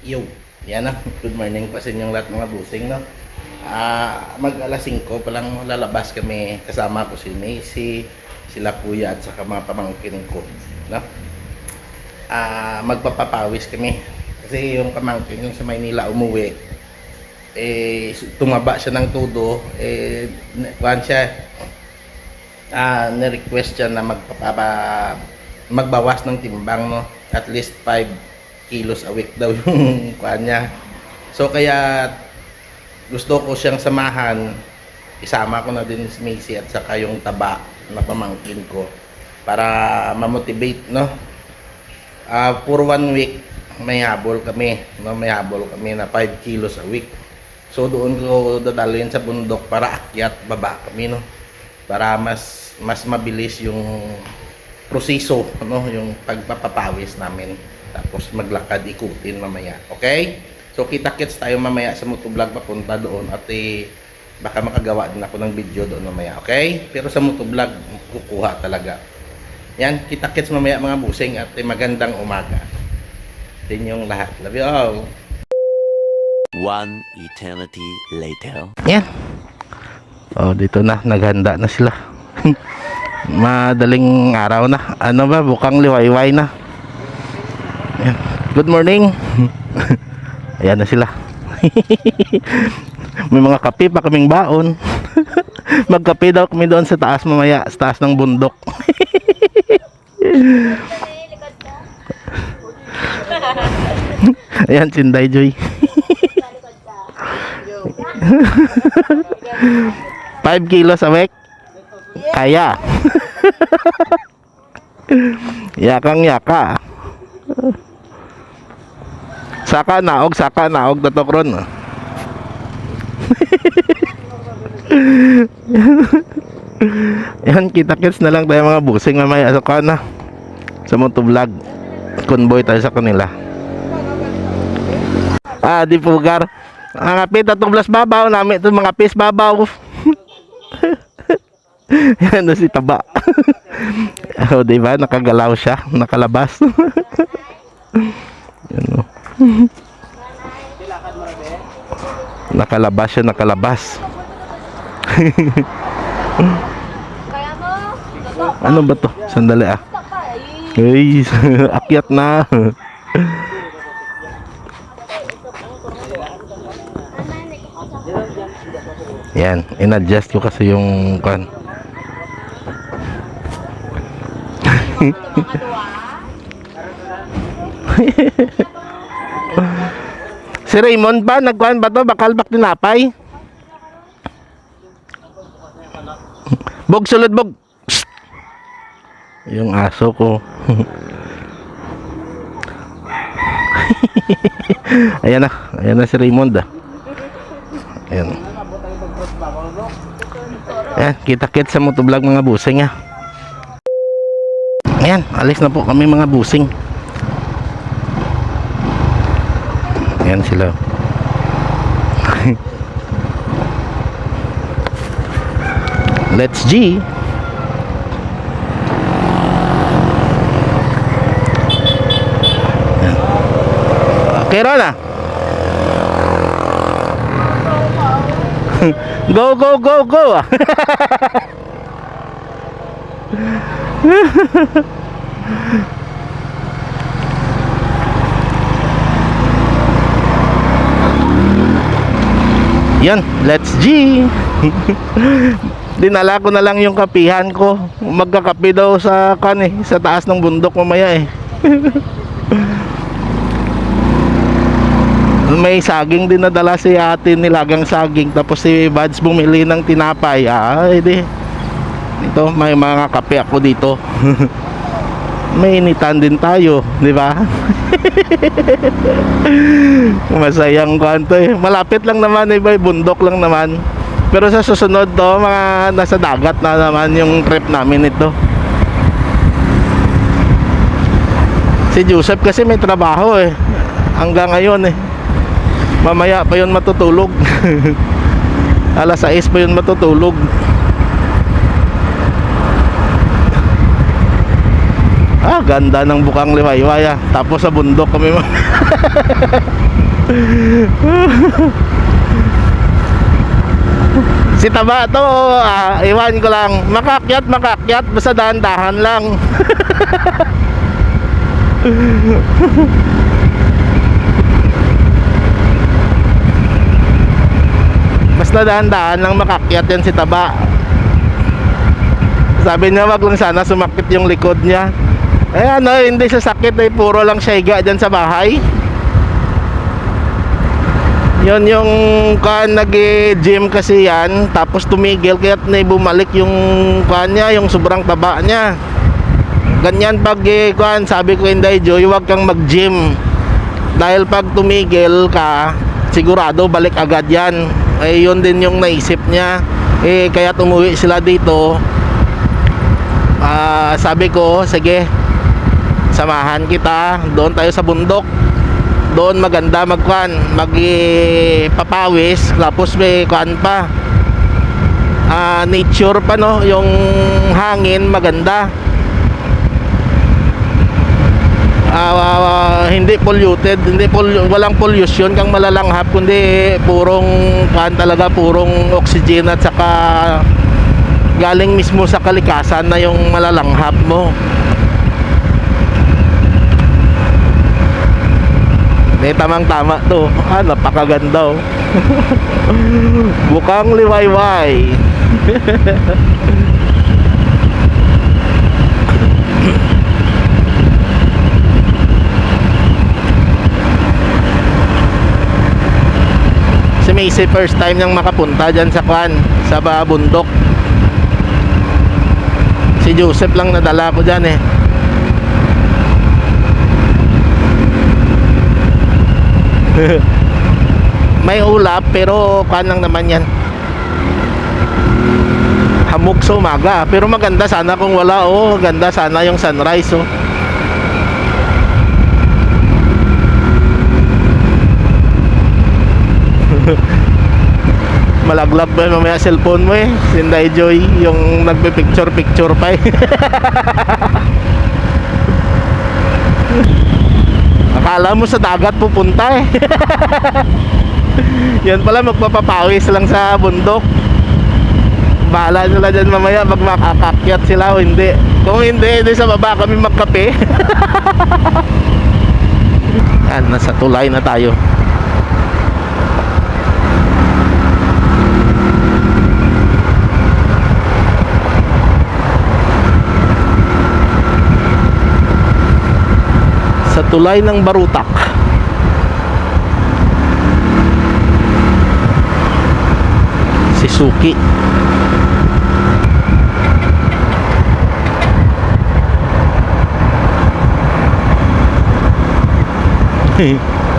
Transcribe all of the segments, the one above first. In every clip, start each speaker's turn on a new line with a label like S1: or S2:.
S1: Yo, yan na. Good morning pa sa inyong lahat mga busing, no? Ah, mag alas 5 pa lang lalabas kami kasama ko si Macy, sila kuya at saka mga pamangkin ko, no? Ah, magpapapawis kami. Kasi yung pamangkin yung sa Maynila umuwi, eh tumaba siya ng todo, eh kuhan siya, ah, na-request siya na magpapapa magbawas ng timbang, no? At least 5 kilos a week daw yung kuhan niya. So kaya gusto ko siyang samahan. Isama ko na din si Macy at saka yung taba na pamangkin ko para ma-motivate, no? Ah, for one week may habol kami, no? May habol kami na 5 kilos a week. So doon ko dadalhin sa bundok para akyat baba kami, no? Para mas mas mabilis yung proseso, no? Yung pagpapapawis namin. Tapos maglakad ikutin mamaya. Okay? So kita-kits tayo mamaya sa motovlog papunta doon at eh, baka makagawa din ako ng video doon mamaya. Okay? Pero sa motovlog kukuha talaga. Yan, kita-kits mamaya mga busing at eh, magandang umaga. Din yung lahat. Love you all.
S2: One eternity later.
S1: Yan. Oh, dito na. Naghanda na sila. Madaling araw na. Ano ba? Bukang liwayway na. Good morning. Ayan na sila. May mga kape pa kaming baon. Magkape daw kami doon sa taas mamaya. Sa taas ng bundok. Ayan, Sinday Joy. 5 kilos a week? Kaya. Yakang yaka. Saka naog, saka naog datok ron. Yan, kita-kits na lang tayo mga busing mamaya sa kana. Sa motovlog. Convoy tayo sa kanila. Ah, di pugar. Ang kapit atong blas babaw namin ito mga pis babaw. Yan na si Taba. oh, di ba? Nakagalaw siya, nakalabas. Yan oh. nakalabas siya, nakalabas. Ano ba to? Sandali ah. Hey, akyat na. Yan, in-adjust ko kasi yung kan. Si Raymond ba? Nagkuhan ba to? Bakal bak tinapay? Bog, sulod, bog. Yung aso ko. ayan na. Ayan na si Raymond ah. Ayan. Ayan, kita-kit sa motovlog mga busing ah. Ayan, alis na po kami mga busing. Ayan sila. Let's G. Okay, Rona. go, go, go, go. Yan, let's G. Dinala ko na lang yung kapihan ko. Magkakape daw sa kan eh, sa taas ng bundok mamaya eh. May saging din nadala si ate nilagang saging tapos si Buds bumili ng tinapay. Ah, edi. Ito, may mga kape ako dito. may initan din tayo, di ba? Masayang kanto eh. Malapit lang naman eh, bay. bundok lang naman. Pero sa susunod to, mga nasa dagat na naman yung trip namin ito. Si Joseph kasi may trabaho eh. Hanggang ngayon eh. Mamaya pa yun matutulog. Alas 6 pa yun matutulog. Ah, ganda ng bukang liwayway ah. Tapos sa bundok kami. si Taba to, ah, iwan ko lang. Makakyat, makakyat, basta dahan-dahan lang. Basta dahan-dahan lang makakyat yan si Taba. Sabi niya wag lang sana sumakit yung likod niya. Eh ano, hindi siya sakit eh, puro lang siya higa dyan sa bahay. Yon yung kan nag-gym kasi yan, tapos tumigil kaya na bumalik yung kan niya, yung sobrang taba niya. Ganyan pag eh, kan, sabi ko hindi Joy, wag kang mag-gym. Dahil pag tumigil ka, sigurado balik agad yan. Eh yun din yung naisip niya. Eh kaya umuwi sila dito. Ah, sabi ko, sige. Samahan kita, doon tayo sa bundok. Doon maganda magkuan magpapawis tapos may kuan pa. Ah, nature pa no? Yung hangin maganda. Ah, ah, hindi polluted hindi pol- walang pollution kang malalanghap kundi purong kuan talaga purong oxygen at saka galing mismo sa kalikasan na yung malalanghap mo May tamang tama to. Ah, napakaganda oh. Bukang liwayway. si Macy first time niyang makapunta dyan sa kwan, sa ba- bundok. Si Joseph lang nadala ko dyan eh. May ulap pero kanang naman yan. Hamog sa umaga. Pero maganda sana kung wala. Oh, ganda sana yung sunrise. Oh. Malaglag ba mamaya cellphone mo eh? Sinday Joy, yung nagpe-picture-picture pa eh. Akala mo sa dagat pupunta eh. Yan pala magpapapawis lang sa bundok. Bahala nila dyan mamaya pag makakakyat sila o hindi. Kung hindi, hindi sa baba kami magkape. Yan, nasa tulay na tayo. Tulay ng Barutak. Si Suki.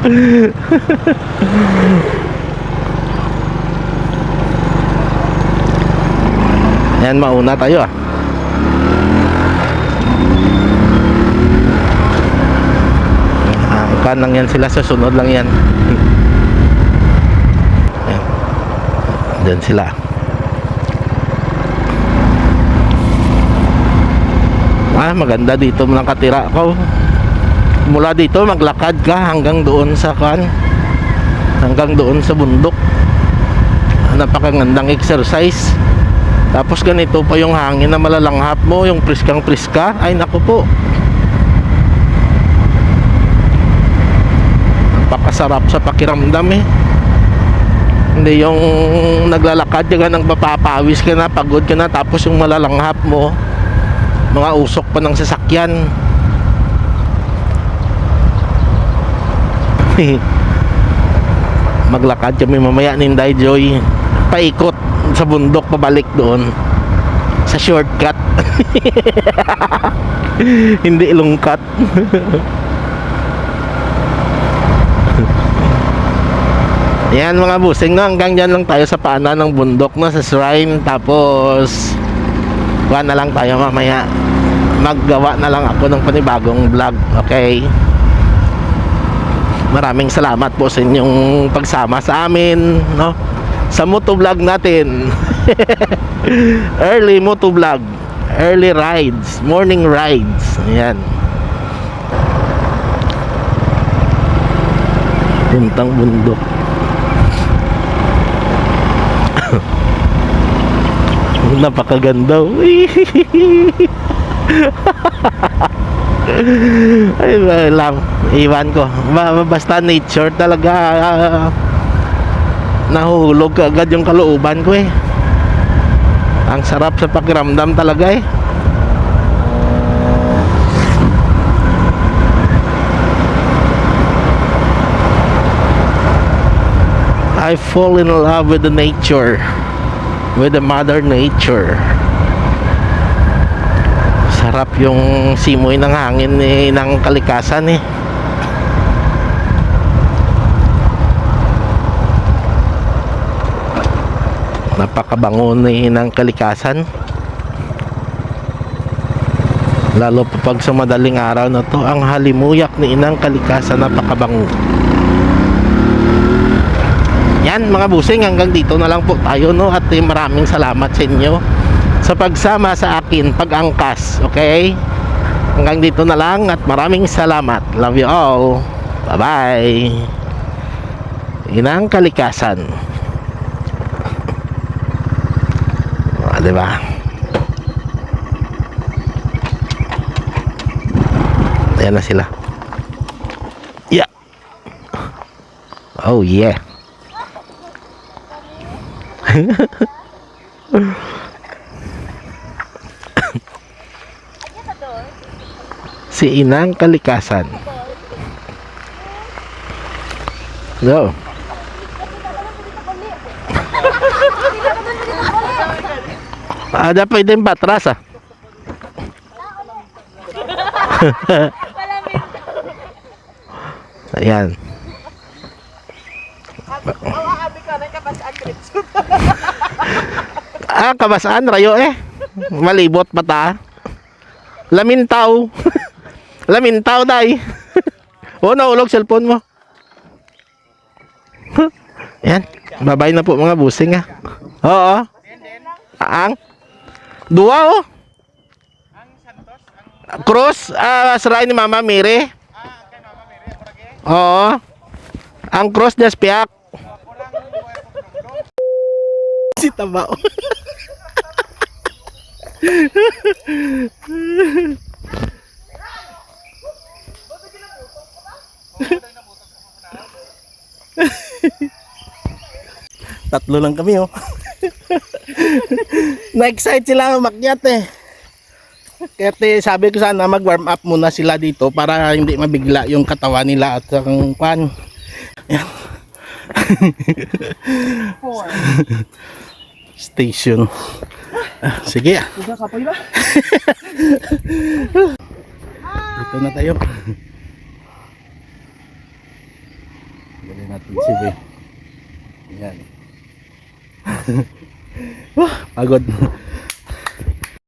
S1: Yan, mauna tayo ah. Ah, kan lang yan sila, susunod lang yan. Yan. Diyan sila. Ah, maganda dito nakatira ko. Mula dito maglakad ka hanggang doon sa kan hanggang doon sa bundok. Napakagandang exercise. Tapos ganito pa yung hangin na malalanghap mo, yung priskang priska. Ay naku po. Napakasarap sa pakiramdam eh. Hindi yung naglalakad ka nang mapapawis ka na, pagod ka na, tapos yung malalanghap mo, mga usok pa ng sasakyan. Maglakad kami mamaya ni Inday Joy. Paikot sa bundok pabalik doon. Sa shortcut. Hindi lungkat. Yan mga busing no, hanggang dyan lang tayo sa paanan ng bundok na sa shrine tapos kuha na lang tayo mamaya maggawa na lang ako ng panibagong vlog. Okay? Maraming salamat po sa inyong pagsama sa amin, no? Sa moto vlog natin. early moto vlog. Early rides, morning rides. Ayan. Puntang bundok. Napakaganda. Ay, lang. Iwan ko. Ba- Basta nature talaga. ah, nahuhulog agad yung kalooban ko eh. Ang sarap sa pakiramdam talaga eh. I fall in love with the nature. With the mother nature. Sarap yung simoy ng hangin eh, ng kalikasan eh. Napakabango eh, ng kalikasan. Lalo pa pag sa madaling araw na to, ang halimuyak ni inang kalikasan napakabango. Yan mga busing, hanggang dito na lang po tayo no at eh, maraming salamat sa inyo sa pagsama sa akin pag-angkas, okay? Hanggang dito na lang at maraming salamat. Love you all. Bye-bye. Inang kalikasan. Ah, di ba? Ayan na sila. Yeah. Oh yeah. si Inang Kalikasan. Go. Ada pwede yung patras ah. Ayan. Ah, kabasaan, rayo eh. Malibot mata. Lamintaw. Lamintaw, day. oh, naulog cellphone mo. Yan. Babay na po mga busing ah. Oo. Ang Dua oh. Cross, ah, saray ni Mama Mary. Oo. Ang cross niya spiak. Si Tabao. Tatlo lang kami oh. Na-excite sila umakyat eh. Kaya sabi ko sana mag-warm up muna sila dito para hindi mabigla yung katawan nila at ang kwan. Yan. Station. Sige. Dito na tayo. Dali natin si Be. Yan. Wah, pagod.